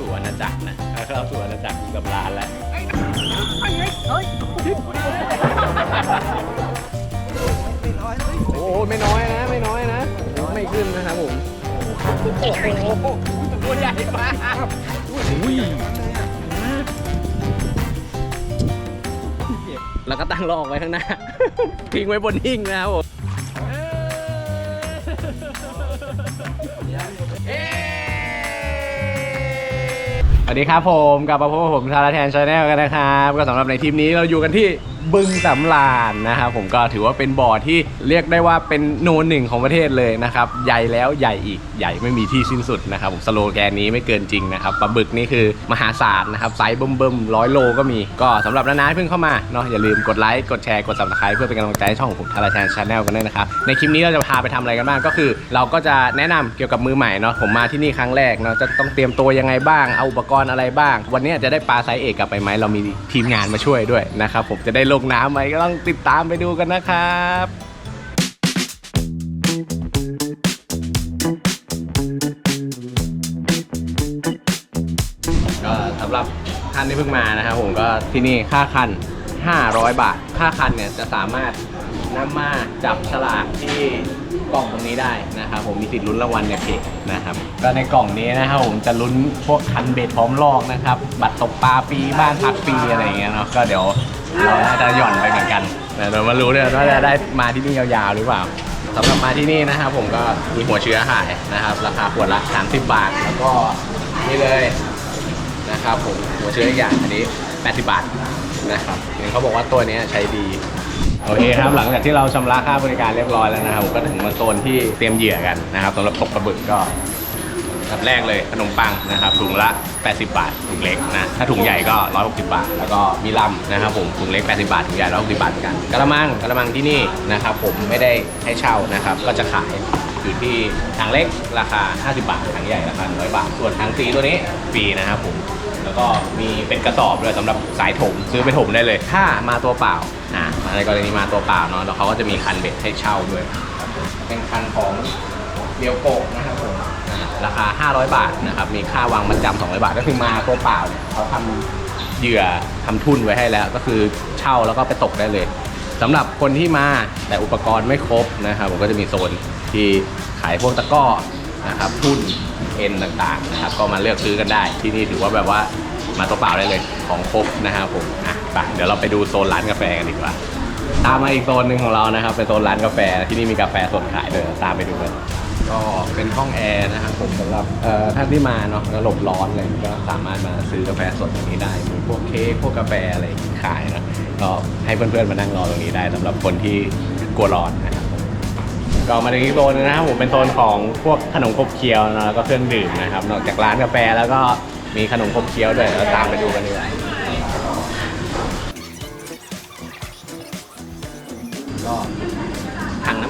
สู่อาณาจักรนะเข้าสู่อาณาจักรกับร้านแล้วโอ้โหไม่น้อยนะ ไม่น้อยนะ ไม่ขึ้นนะครับผมโอ้โหตัวใหญ่มากอุ้ยแล้วก็ตั้งลอกไว้ข้างหน้าทิ้งไว้บนหิ้งนะครับผม วัสดีครับผมกลับมาพบกับผมทาราแทนชาแนลกันนะครับ ก็สำหรับในทีมนี้เราอยู่กันที่ บึงสำราญนะครับผมก็ถือว่าเป็นบ่อที่เรียกได้ว่าเป็นโนนหนึ่งของประเทศเลยนะครับใหญ่แล้วใหญ่อีกใหญ่ไม่มีที่สิ้นสุดนะครับผมสโลแกนนี้ไม่เกินจริงนะครับปลาบึกนี่คือมหาศาลนะครับไซส์เบิ่มๆร้อยโลก็มีก็สำหรับน้าๆเพิ่งเข้ามาเนาะอย่าลืมกดไลค์กดแชร์กด subscribe เพื่อเป็นกำลังใจให้ช่องของผมทาราแทนชาแนลกันด้วยนะครับในคลิปนี้เราจะพาไปทำอะไรกันบ้างก็คือ เราก็จะแนะนำเกี่ยวกับมือใหม่เนาะผมมาที่นี่ครั้งแรกเนาะจะต้องเตรียมตัวยังไงบ้างเอาอุปกรณ์อะไรบ้าง วันนี้จะได้ปลาไซส์เอกกลับไปไหมเรามีทีมงานมาช่วยด้วยนะครับผมจะได้ลงน้ำไหมก็ต้องติดตามไปดูกันนะครับก็สำหรับท่านที่เพิ่งมานะครับผมก็ที่นี่ค่าคัน 500 บาท ค่าคันเนี่ยจะสามารถนำมาจับฉลากที่กล่องตรงนี้ได้นะครับผมมีสิทธิ์ลุ้นรางวัลในเพจนะครับ ก็ในกล่องนี้นะครับผมจะลุ้นพวกคันเบ็ดพร้อมลอกนะครับ บัตรตกปลาฟรีบ้านพักฟรีอะไรอย่างเงี้ยเนาะก็เดี๋ยว เราน่าจะหย่อนไปเหมือนกันแต่เดี๋ยวมารู้เลยว่าจะได้มาที่นี่ยาวๆหรือเปล่าสำหรับมาที่นี่นะครับผมก็มีหัวเชื้อขายนะครับ ราคาขวดละ 30 บาท แล้วก็นี่เลยนะครับผมหัวเชื้ออีกอย่างอันนี้ 80 บาทนะครับเห็นเขาบอกว่าตัวนี้ใช้ดีโอเคครับหลังจากที่เราชำระค่าบริการเรียบร้อยแล้วนะครับผมก็ถึงมาโซนที่เตรียมเหยื่อกันนะครับสำหรับตกปลาบึกก็ อันดับแรกเลยขนมปังนะครับถุงละ 80 บาทถุงเล็กนะถ้าถุงใหญ่ก็ 160 บาท แล้วก็มีลำนะครับผมถุงเล็ก 80 บาทถุงใหญ่160บาทเหมือนกันกระมังกระมังที่นี่นะครับผมไม่ได้ให้เช่านะครับก็จะขายอยู่ที่ถังเล็กราคา 50 บาทถังใหญ่ราคา 100 บาท ส่วนถังสีตัวนี้ฟรีนะครับผมแล้วก็มีเป็นกระสอบเลยสำหรับสายถมซื้อไปถมได้เลย ถ้ามาตัวเปล่าอ่าในกรณีมาตัวเปล่าเนาะแล้วเขาก็จะมีคันเบ็ดให้เช่าด้วยเป็นคันของเดียวโกะนะ ราคา 500 บาทนะครับ มีค่าวางมัดจำ200 บาท ก็คือมาตัวเปล่าเนี่ยเขาทำเหยื่อทำทุนไว้ให้แล้ว ก็คือเช่าแล้วก็ไปตกได้เลยสำหรับคนที่มาแต่อุปกรณ์ไม่ครบนะครับผมก็จะมีโซนที่ขายพวกตะก้อนะครับทุ่นเอ็นต่างๆนะครับ ก็มาเลือกซื้อกันได้ ที่นี่ถือว่าแบบว่ามาตัวเปล่าได้เลยของครบนะครับผมอะไปเดี๋ยวเราไปดูโซนร้านกาแฟกันดีกว่าตามมาอีกโซนหนึ่งของเรานะครับเป็นโซนร้านกาแฟที่นี่มีกาแฟสดขายด้วยตามไปดูกัน ก็เป็นห้องแอร์นะครับผมสำหรับเอ่อท่านที่มาเนาะแล้วหลบร้อนเลยก็สามารถมาซื้อกาแฟสดตรงนี้ได้มีพวกเค้กพวกกาแฟอะไรขายนะก็ให้เพื่อนๆมานั่งรอตรงนี้ได้สำหรับคนที่กลัวร้อนนะครับผมก็มาถึงอีกโซนนึงนะครับผมเป็นโซนของพวกขนมขบเคี้ยวนะแล้วก็เครื่องดื่มนะครับนอกจากร้านกาแฟแล้วก็มีขนมขบเคี้ยวด้วยเราตามไปดูกันดีกว่า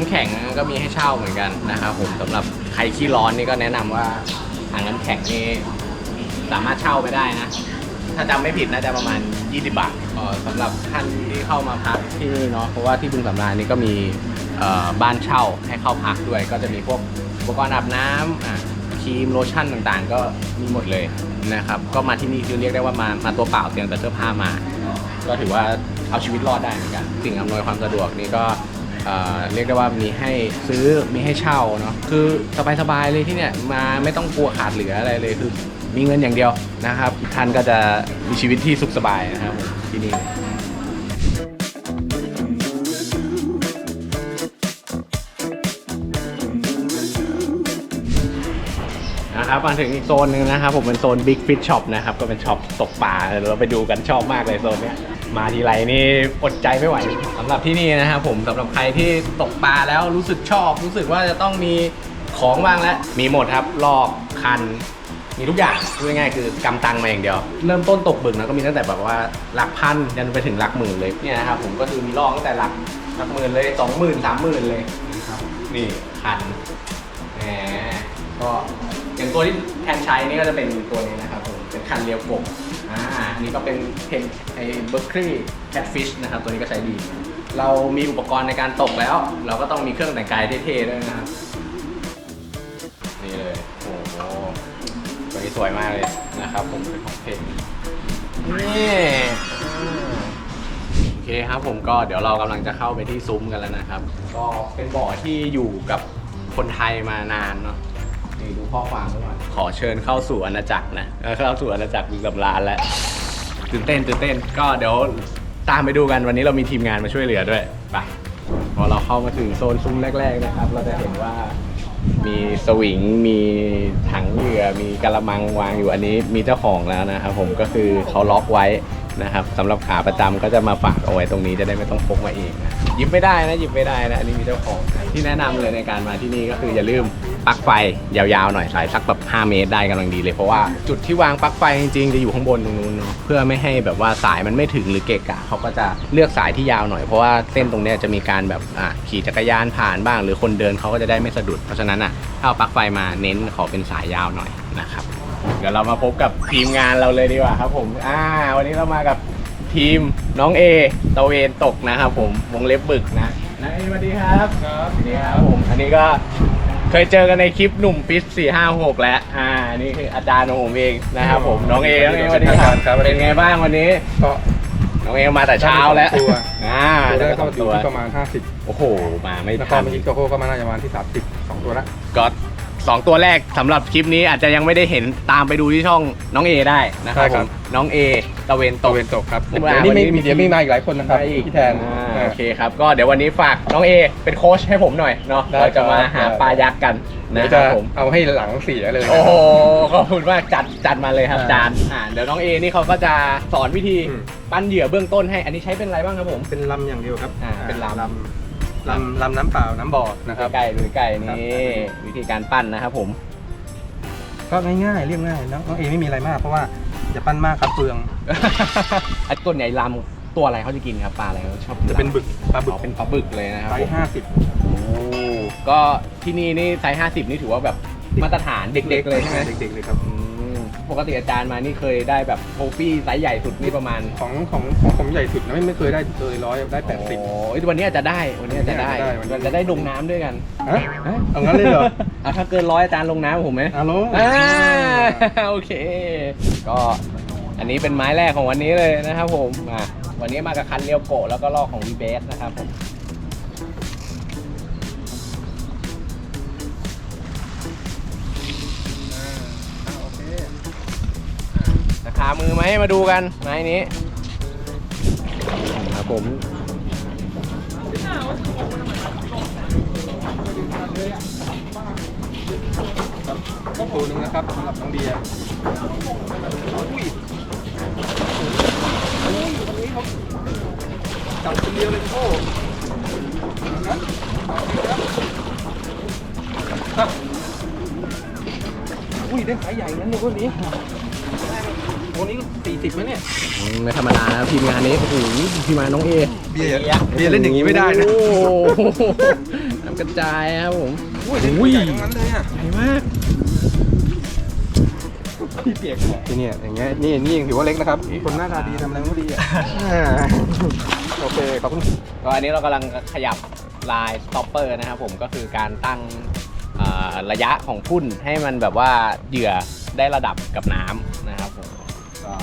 น้ำแข็งก็มีให้เช่าเหมือนกันนะครับผมสำหรับใครขี้ร้อนนี่ก็แนะนำว่าถังน้ำแข็งนี่สามารถเช่าไปได้นะ ถ้าจำไม่ผิดน่าจะประมาณ 20 บาทเอ่อสำหรับท่านที่เข้ามาพักที่นี่เนาะเพราะว่าที่บึงสำราญนี่ก็มีบ้านเช่าให้เข้าพักด้วย ก็จะมีพวกอุปกรณ์อาบน้ำครีมโลชั่นต่างๆ ก็มีหมดเลยนะครับ ก็มาที่นี่คือเรียกได้ว่ามามาตัวเปล่าเพียงแต่เสื้อผ้ามา ก็ถือว่าเอาชีวิตรอดได้เหมือนกัน สิ่งอำนวยความสะดวกนี่ก็ เรียกได้ว่ามีให้ซื้อมีให้เช่าเนาะคือสบายๆเลยที่เนี่ยมาไม่ต้องกลัวขาดเหลืออะไรเลยคือมีเงินอย่างเดียวนะครับท่านก็จะมีชีวิตที่สุขสบายนะครับที่นี่ ครับมาถึงอีกโซนหนึ่งนะครับผมเป็นโซน Big Fish Shop นะครับก็เป็นช็อปตกปลาเดี๋ยวเราไปดูกันชอบมากเลยโซนเนี้ยมาทีไรนี่อดใจไม่ไหวสำหรับที่นี่นะครับผมสำหรับใครที่ตกปลาแล้วรู้สึกชอบ รู้สึกว่าจะต้องมีของบ้างแล้วมีหมดครับลอกคันมีทุกอย่างพูดง่ายๆคือกำตังมาอย่างเดียว เริ่มต้นตกบึกนะก็มีตั้งแต่แบบว่าหลักพันยันไปถึงหลักหมื่นเลยเนี่ยนะครับผมก็คือมีลอกตั้งแต่หลักหลักหมื่นเลยสองหมื่นสามหมื่นเลยนี่คันแหมก็ ตัวที่แทนใช้นี่ก็จะเป็นตัวนี้นะครับผมเป็นคันเรียวกบอ่าอันนี้ก็เป็นเพนไอ้เบอร์คลีแคทฟิชนะครับตัวนี้ก็ใช้ดี เรามีอุปกรณ์ในการตกแล้ว เราก็ต้องมีเครื่องแต่งกายเท่ๆด้วยนะครับนี่เลยโอ้โหตัวนี้สวยมากเลยนะครับ ผมเป็นของเพจนี่โอเคครับผมก็เดี๋ยวเรากำลังจะเข้าไปที่ซุ้มกันแล้วนะครับ ก็เป็นบ่อที่อยู่กับคนไทยมานานเนาะ ดูข้อความด้วยขอเชิญเข้าสู่อาณาจักรนะเออเข้าสู่อาณาจักรบึงสำราญแล้วตื่นเต้นตื่นเต้นก็เดี๋ยวตามไปดูกันวันนี้เรามีทีมงานมาช่วยเหลือด้วยไปพอเราเข้ามาถึงโซนซุ้มแรก ๆนะครับ เราจะเห็นว่ามีสวิงมีถังเหยื่อมีกระมังวางอยู่อันนี้มีเจ้าของแล้วนะครับผมก็คือเขาล็อกไว้นะครับสำหรับขาประจำก็จะมาฝากเอาไว้ตรงนี้จะได้ไม่ต้องพกมาเองนะหยิบไม่ได้นะหยิบไม่ได้นะอันนี้มีเจ้าของ ที่แนะนำเลยในการมาที่นี่ก็คืออย่าลืมปลั๊กไฟยาวๆหน่อยสายสักแบบ 5 เมตรได้กำลังดีเลยเพราะว่าจุดที่วางปลั๊กไฟจริงๆจะอยู่ข้างบนตรงนู้นเนาะเพื่อไม่ให้แบบว่าสายมันไม่ถึงหรือเกะกะเขาก็จะเลือกสายที่ยาวหน่อยเพราะว่าเส้นตรงเนี้ยจะมีการแบบอะขี่จักรยานผ่านบ้าง หรือคนเดินเขาก็จะได้ไม่สะดุดเพราะฉะนั้นอะถ้าเอาปลั๊กไฟมาเน้นขอเป็นสายยาวหน่อยนะครับ เดี๋ยวเรามาพบกับทีมงานเราเลยดีกว่าครับผม อ่า วันนี้เรามากับทีมน้องเอตะเวนตกนะครับผม วงเล็บบึกนะ นายเอสวัสดีครับครับสวัสดีครับผมอันนี้ก็เคยเจอกันในคลิปหนุ่มปิสสี่ห้าหกแล้ว อ่า นี่คืออาจารย์ของผมเองนะครับผมน้องเอน้องเอสวัสดีครับครับเป็นไงบ้างวันนี้ก็น้องเอมาแต่เช้าแล้วตัวอ่าตัวแรได้กก็สองอยู่ตัวที่ประมาณ 50 โอ้โห มาไม่แล้วก็ทันเมื่อกี้โกโก้ก็มาน่าจะประมาณที่ 30สองตัวละก็ สองตัวแรกสำหรับคลิปนี้อาจจะยังไม่ได้เห็นตามไปดูที่ช่องน้องเอได้นะครับผมน้องเอตะเวนตตะกเวนตกครับเดี๋เดี๋ยยววนี้นี้มีมีเดี๋ยวมีมาอีกหลายคนนะครับได้อีกพี่แทน อ่าโอเคครับ ก็เดี๋ยววันนี้ฝากน้องเอเป็นโค้ชให้ผมหน่อยเนาะได้เราจะมาครับหาปลายักษ์กันเดี๋นะยวคจะรับผมเอาให้หลังเสียเลยโอ้โหขอบคุณมากจัดจัดมาเลยครับอ่าจานอ่าเดี๋ยวน้องเอนี่เขาก็จะสอนวิธีอืม ปั้นเหยื่อเบื้องต้นให้อันนี้ใช้เป็นอะไรบ้างครับผม เป็นลำอย่างเดียวครับอ่าเป็นลำ ลำ ลำลำน้ำเปล่าน้ำบ่อนะครับ ไก่หรือไก่ครับนี่วิธีการปั้นนะครับผม ก็ง่ายๆเรียบง่ายน้องน้องเอไม่มีอะไรมากเพราะว่าอย่าปั้นมากครับเปลืองไอ้ตัวใหญ่ลำตัวอะไรเขาจะกินครับปลาอะไรเขาชอบกิจะเป็นบึกปลาบึกอ๋อเป็นปลาบึกเลยนะครับไซผมส์ห้าสิบโอ้ก็ที่นี่นี่ไซส์50นี่ถือว่าแบบมาตรฐานเด็ก ๆ เลยใช่ไหมเด็กๆเลยครับอืม ปกติอาจารย์มานี่เคยได้แบบโทฟี่ไซส์ใหญ่สุดนี่ประมาณของของของผมใหญ่สุดนะไม่ไม่เคยได้เลยร้อยได้แปดสิบ โอ้ยวันนี้อาจจะได้ วันนี้อาจจะได้วันนี้อาจจะได้เราจะได้ลงน้ำด้วยกันฮะเอางั้นเลยเหรอเอาถ้าเกินร้อยอาจารย์ลงน้ำกับผมไหมฮัลโหลอ่าโอเค ก็อันนี้เป็นไม้แรกของวันนี้เลยนะครับผมอะวันนี้มากับคันเรียวโกะแล้วก็ลอกของวีเบสนะครับผม ราคามือไหมมาดูกันไม้นี้ครับผมก็ตัวหนึงนะครับสำหรับน้องเดียอุ้ยอุ้ยวันนี้เขาจับคนเดียวเลยโอ้นะอะอุ้ยได้สายใหญ่นั้นเลยวันนี้ วันนี้สี่สิบไหมเนี่ยอืมไม่ธรรมดานะครับทีมงานนี้โอ้โหทีมงานน้องเอเบียร์เบียร์เล่นอย่างนี้ไม่ได้นะโอ้โหทำกระจายครับผม อุ้ยเล่นตัวใหญ่ทั้งนั้นเลยอะใหญ่มากพี่เปียกที่เนี่ยอย่างเงี้ยนี่นี่ยังถือว่าเล็กนะครับ คนหน้าตาดีทำอะไรก็ดีอะโอเคขอบคุณก็อันนี้เรากำลังขยับลายสต็อปเปอร์นะครับผมก็คือการตั้งเอ่อระยะของทุ่นให้มันแบบว่าเหยื่อได้ระดับกับน้ำนะครับผม็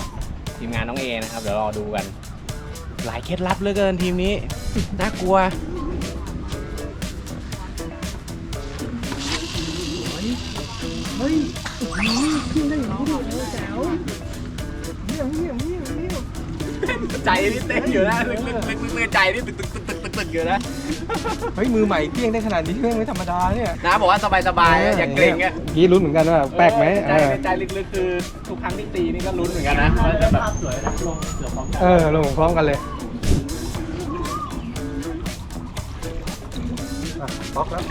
ทีมงานน้องเอนะครับ เดี๋ยวรอดูกัน หลายเคล็ดลับเหลือเกินทีมนี้ น่ากลัวเฮ้ยขึ้นได้อย่างนี้ด้ยแจ๋วเยี่ยมเยี่ยมเยี่ยมเยี่ยมใจนี่เต้นอยู่แล้วลึกๆลึกๆใจนี่ตึก กตึกตึกตึกตึกอยู่นะเฮ้ยมือใหม่เกลี้ยงได้ขนาดนี้ไม่ธรรมดาเนี่ยนะบอกว่าสบายๆอะอย่าเกรงอะพี่ลุ้นเหมือนกันว่าแปลกไหมใจในใจลึกๆคือทุกครั้งที่ตีนี่ก็ลุ้นเหมือนกันนะว่าจะแบบสวยนะลงเสือพร้อมเออลงพร้อมกันเลยอะบล็อกแล้ว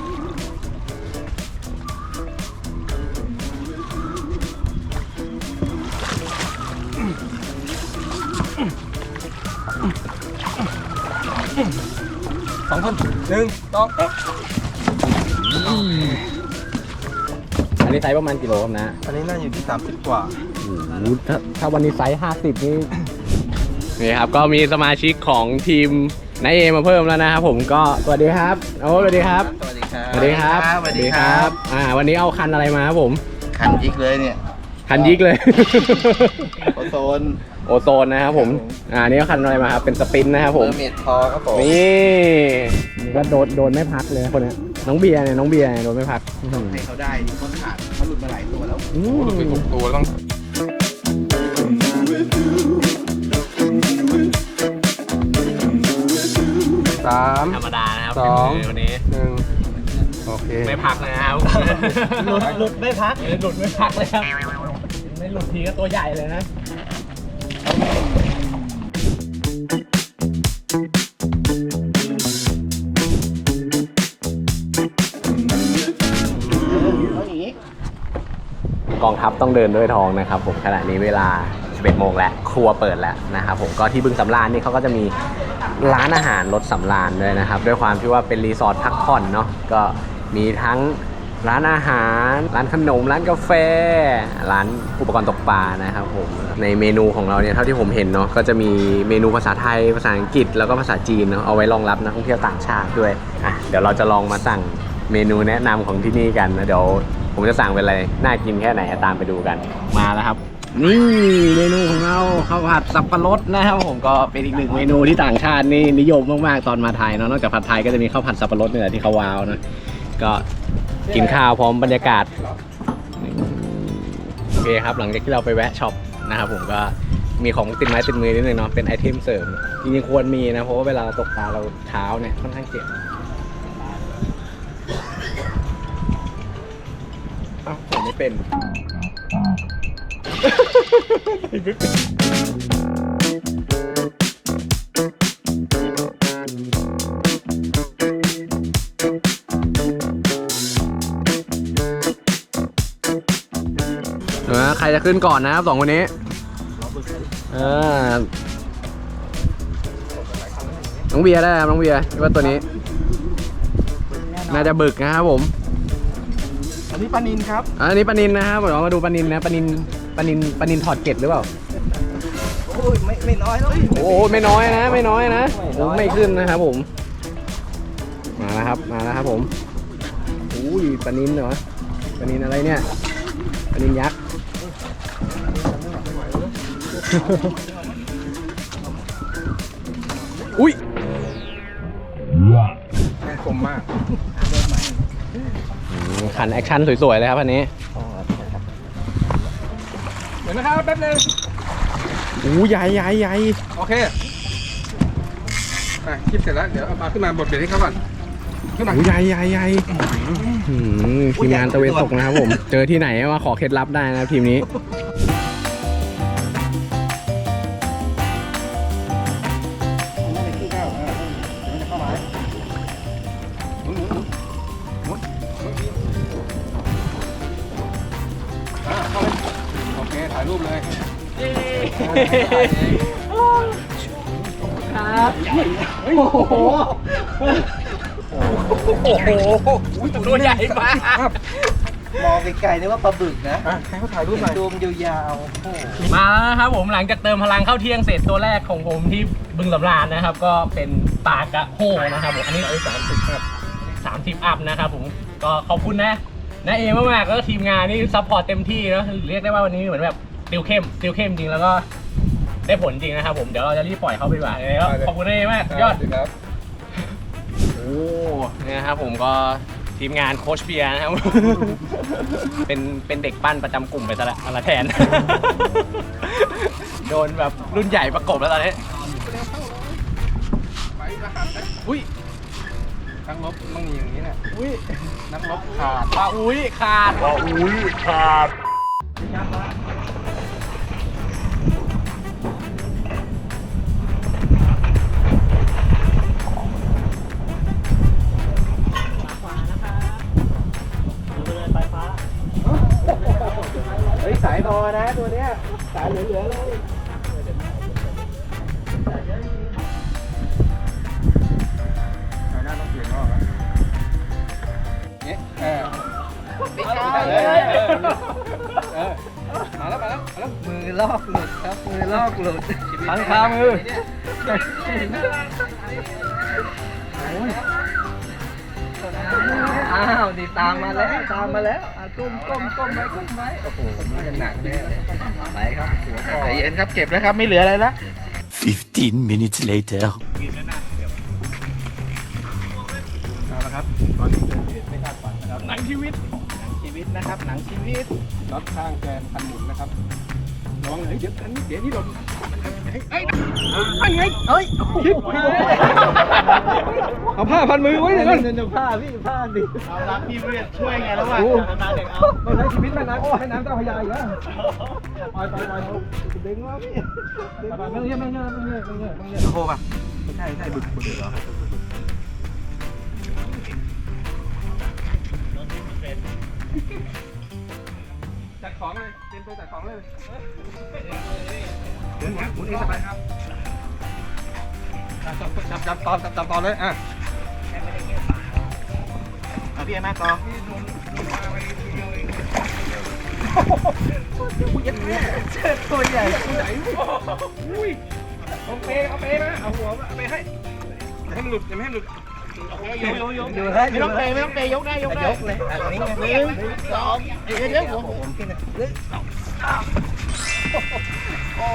องคนหนึ่งสองอันนี้ไซส์ประมาณกิโลครับนะ อันนี้น่าอยู่ที่ 30 กว่าโอ้โหถ้าถ้าวันนี้ไซส์50นี่ นี่ครับ ก็มีสมาชิกของทีมนายเอมาเพิ่มแล้วนะครับผมก็สวัสดีครับ โอ้สวัสดีครับ สวัสดีครับ สวัสดีครับ สวัสดีครับ อ่า วันนี้เอาคันอะไรมาครับผม คันยิกเลยเนี่ย คันยิกเลย โอโซน โอโซนนะครับผม อ่านี่ก็คันอะไรมาครับ เป็นสปินนะครับเมผอมร์เมดพอครับผมนี่นี่ก็โดนโดนไม่พักเลยคนเนี้ยน้องเบียร์เนี่ยน้องเบียร์เนี่ยโดนไม่พักอื้อหือให้เขาได้เขาขาดเขาหลุดมาหลายตัวแล้วอืโอ้โหหลุดไปมหกตัวต้องสามธรรมดานะครับสองคือวันนี้หนึ่งโอเคไม่พักเลยนะครับ หลุดหลุดไม่พักหลุดไม่พักเลยครับ ไม่หลุดทีก็ตัวใหญ่เลยนะ กองทัพต้องเดินด้วยทองนะครับผมขณะนี้เวลา 11 โมงแล้ว ครัวเปิดแล้วนะครับผมก็ที่บึงสำราญนี่เขาก็จะมีร้านอาหารรถสำราญด้วยนะครับ ด้วยความที่ว่าเป็นรีสอร์ทพักผ่อนเนาะก็มีทั้ง ร้านอาหาร ร้านขนม ร้านกาแฟ ร้านอุปกรณ์ตกปลานะครับผม ในเมนูของเราเนี่ยเท่าที่ผมเห็นเนาะ ก็จะมีเมนูภาษาไทย ภาษาอังกฤษ แล้วก็ภาษาจีนเนาะ เอาไว้รองรับนักท่องเที่ยวต่างชาติด้วย อะ เดี๋ยวเราจะลองมาสั่งเมนูแนะนำของที่นี่กันนะ เดี๋ยวผมจะสั่งเป็นอะไร น่ากินแค่ไหนตามไปดูกัน มาแล้วครับนี่เมนูของเราข้าวผัดสับปะรดนะครับผมก็เป็นอีกหนึ่งเมนูที่ต่างชาตินี่นิยมมากๆตอนมาไทยเนาะนอกจากผัดไทยก็จะมีข้าวผัดสับปะรดนี่แหละที่เขาวาวนะก็ กินข้าวพร้อมบรรยากาศโอเคครับหลังจากที่เราไปแวะช็อปนะครับผมก็มีของติดไม้ติดมือนิดนึงเนาะเป็นไอเทมเสริมจริงๆควรมีนะเพราะว่าเวลาเราตกปลาเราเท้าเนี่ยค่อนข้างเจ็บอ้าวผมไม่เป็นเออใค รจะขึ้นก่อนนะครับสองคนนี้เออน้องเบียร์ได้ครับน้องเบียร์คิดว่าตัวนี้ น่าจะบึกนะครับผม อันนี้ปลานินครับ อันนี้ปลานินนะครับเรามาดูปลานินนะปลานินปลานินปลานินถอดเกล็ดหรือเปล่า โอ้ยไม่ไม่น้อยแล้วโอ้ไม่น้อยนะ ไม่น้อยนะผมไม่ขึ้นนะครับผม มาแล้วครับมาแล้วครับผมอุ้ยปลานินเหรอปลานินอะไรเนี่ยปลานินยักษ์ อุ้ยแม่งคมมากขันแอคชั่นสวย ๆ เลยครับอันนี้เดี๋ยวนะครับแป๊บนึงอู้ใหญ่ใหญ่ใหญ่โอเคอะคลิปเสร็จแล้ว เดี๋ยวเอาปลาขึ้นมาบดเบ็ดให้เขาก่อนขึ้นมาอู้ใหญ่ใหญ่ใหญ่หืมทีมงานตะเวนตกนะครับผม เจอที่ไหนมาขอเคล็ดลับได้นะครับทีมนี้ ตัวใหญ่มาก มองไกลๆนึกว่าปลาบึกนะอะให้เขาถ่ายรูปหน่อยดูมยาวๆโอ้โหมาแล้วครับผมหลังจากเติมพลังเข้าเที่ยงเสร็จตัวแรกของผมที่บึงสำราญนะครับ ก็เป็นปลากระโฮนะครับผมอันนี้เราสามสิบครับสามสิบอัพนะครับผมก็ขอบคุณนะนะเอมากๆแล้วก็ทีมงานนี่ซัพพอร์ตเต็มที่เนอะเรียกได้ว่าวันนี้เหมือนแบบติวเข้มติวเข้มจริงแล้วก็ ได้ผลจริงนะครับผมเดี๋ยวเราจะรีบปล่อยเขาไปดีกว่ายังไงก็ขอบคุณนะเอมากสุดยอดครับโอ้เนี่ยครับผมก็ทีมงานโคชเบียร์นะครับ เป็นเป็นเด็กปั้นประจำกลุ่มไปซะละอะไรแทน โดนแบบรุ่นใหญ่ประกบแล้วตอนนี้ไปประหัดนะอุ้ยนักรบต้องมีอย่างนี้เนี่ยอุ้ยนักรบขาดปลาอุ้ยขาดปลาอุ้ยขาด เออไม่ใช่ เออเออมาแล้วมาแล้วมาแล้วมือลอกหลุดครับ มือลอกหลุดพังคามือโอ้อ้าวดีตามมาแล้วตามมาแล้วอะก้มก้มก้มไว้ก้มไว้โอ้โหมันจะหนักแน่เลยไปครับหัวคอใจเย็นครับเก็บแล้วครับไม่เหลืออะไรแล้ว 15 minutes later. เอาละครับตอนนี้ นนะครับหนังชีวิตหนังชีวิตนะครับ หนังชีวิตรถข้างแกนคันหมุนนะครับระวังเลยเดี๋ยวอันนี้เดี๋ยวนี่โดนเฮ้ยเฮ้ยเฮ้ยเฮ้ยคิดเอาผ้าพันมือไว้เลยก่อนเดี๋ยวผ้าพี่ผ้าดิเอาละพี่เรียกช่วยไงแล้ววะโอ้ต้องใช้ชีวิตแม่น้ำให้น้ำเจ้าพระยาอีกแล้วปล่อยปล่อยปล่อยดึงว่าพี่ดึงไม่เงี้ยไม่เงี้ยไม่เงี้ยไม่เงี้ยไม่เงี้ยโอ้ป่ะไม่ใช่ใช่บึกบึกเหรอ จัดของเลย เตรียมตัวจัดของเลยหมุนหมุนหมุนเองสบายครับจับจับจับตอนจับจับตอนเลยอะเอาพี่ไอ้มาต่อตัวใหญ่ตัวใหญ่อุ้ยเอาเปเอาเปมาเอาหัวเอาเปให้อย่าให้มันหลุดอย่าไม่ให้มันหลุด อยู่ไม่ต้องเปย์ไม่ต้องเปย์ยกได้ยกได้ยกเลยอันนี้ไงหนึ่งสองเดี๋ยวเดี๋ยวผมผมขึ้นนะหนึ่งสองโอ้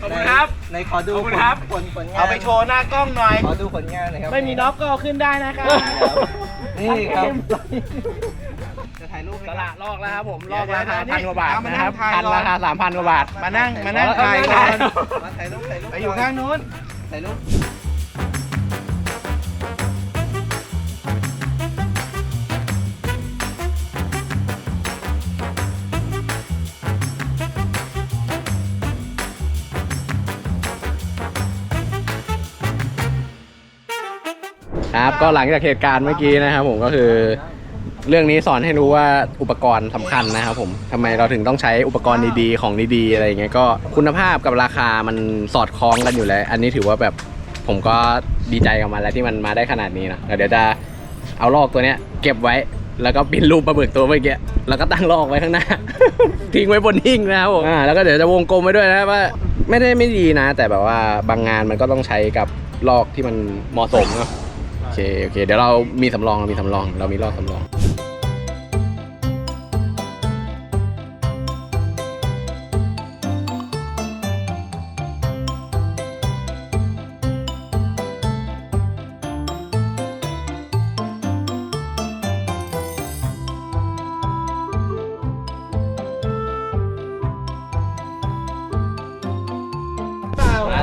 ขอบคุณครับในขอดูขอบคุณครับผลผลงานเอาไปโชว์หน้ากล้องหน่อยขอดูผลงานหน่อยครับไม่มีน็อกก็เอาขึ้นได้นะครับนี่ครับตลาดลอกแล้วครับผมลอกราคาพันกว่าบาทเอามานั่นะงครับถ่ายพันก่อนราคาสามพันกว่าบาทมานั่งมานั่งถ่ายก่อนมาถ่ายรูปถ่ายรูปไปอยู่ข้างนู้นถ่ายรูป ครับ ก็หลังจากเหตุการณ์เมื่อกี้นะครับผมก็คือ เรื่องนี้สอนให้รู้ว่าอุปกรณ์สำคัญนะครับผมทำไมเราถึงต้องใช้อุปกรณ์ดีๆ ของดีๆ อะไรอย่างเงี้ยก็คุณภาพกับราคามันสอดคล้องกันอยู่แล้ว อันนี้ถือว่าแบบผมก็ดีใจกับมันแล้วที่มันมาได้ขนาดนี้นะเดี๋ยวจะเอาลอกตัวเนี้ยเก็บไว้แล้วก็ปิ้นรูปปลาบึกตัวเมื่อกี้แล้วก็ตั้งลอกไว้ข้างหน้า ทิ้งไว้บนหิ้งนะครับผมอ่าแล้วก็เดี๋ยวจะวงกลมไว้ด้วยนะว่าไม่ได้ไม่ดีนะ แต่แบบว่าบางงานมันก็ต้องใช้กับลอกที่มันเหมาะสมเนาะ เคโอเค เดี๋ยวเรามีสำรองเรามีสำรอง เรามีรอบสำรอง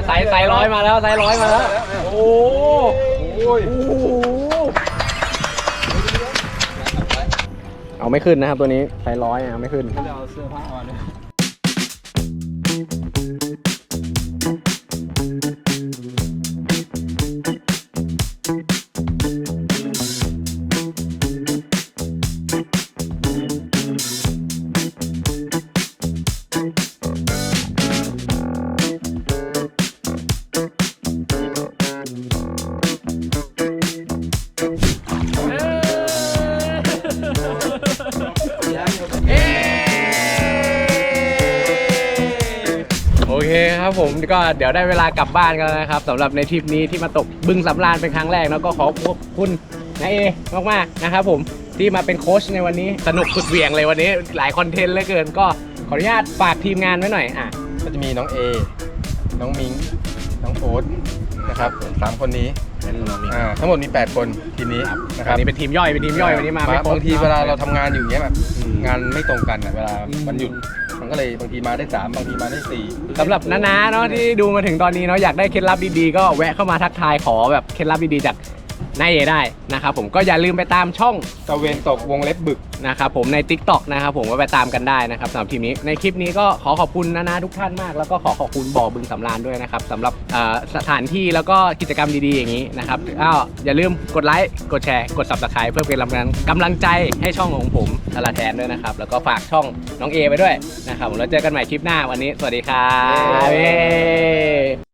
ไซส์ไซส์ร้อยมาแล้วไซส์ร้อยมาแล้ว โอ้ อ้ยเอาไม่ขึ้นนะครับตัวนี้ไซส์ร้อยเอาไม่ขึ้นจะเอาเสื้อผ้ามาด้วย ผมก็เดี๋ยวได้เวลากลับบ้านกันแล้วนะครับสำหรับในทริปนี้ที่มาตกบึงสำราญเป็นครั้งแรกแล้วก็ขอขอบคุณนายเอมากๆนะครับผมที่มาเป็นโค้ชในวันนี้สนุกสุดเหวี่ยงเลยวันนี้หลายคอนเทนต์เหลือเกิน ก็ขออนุญาตฝากทีมงานไว้หน่อยอะก็จะมีน้องเอ น้องมิง น้องโอ๊ตนะครับสามคนนี้อ่าทั้งหมดมี 8 คนทีมนี้นะคอัรันบนี้เป็นทีมย่อยเป็นทีมย่อยวันนี้มาไม่ครบางทีเวลาเราทำงานอยู่เนี้ยแบบอืม งานไม่ตรงกันอะเวลาวันหยุด มันก็เลยบางทีมาได้สามบางทีมาได้สี่สำหรับน้าๆเนาะที่ดูมาถึงตอนนี้เนาะอยากได้เคล็ดลับดีๆก็แวะเข้ามาทักทายขอแบบเคล็ดลับดีๆจาก นายเอได้นะครับผมก็อย่าลืมไปตามช่องตะเวนตกวงเล็บบึกนะครับผมใน Tik t o อกนะครับผมก็ไปตามกันได้นะครับสำหรับทีมนี้ในคลิปนี้ก็ขอขอบคุณนะนะทุกท่านมาก แล้วก็ขอขอบคุณบ่อบึงสำราญด้วยนะครับสำหรับเอ่อสถานที่แล้วก็กิจกรรมดีๆอย่างนี้นะครับอ้าวอย่าลืมกดไลค์กดแชร์กด subscribe เพื่อเป็นกำลังกำลังใจให้ช่องของผมตลาแทนด้วยนะครับแล้วก็ฝากช่องน้องเอไปด้วยนะครับผมแล้วเจอกันใหม่คลิปหน้าวันนี้สวัสดีครับ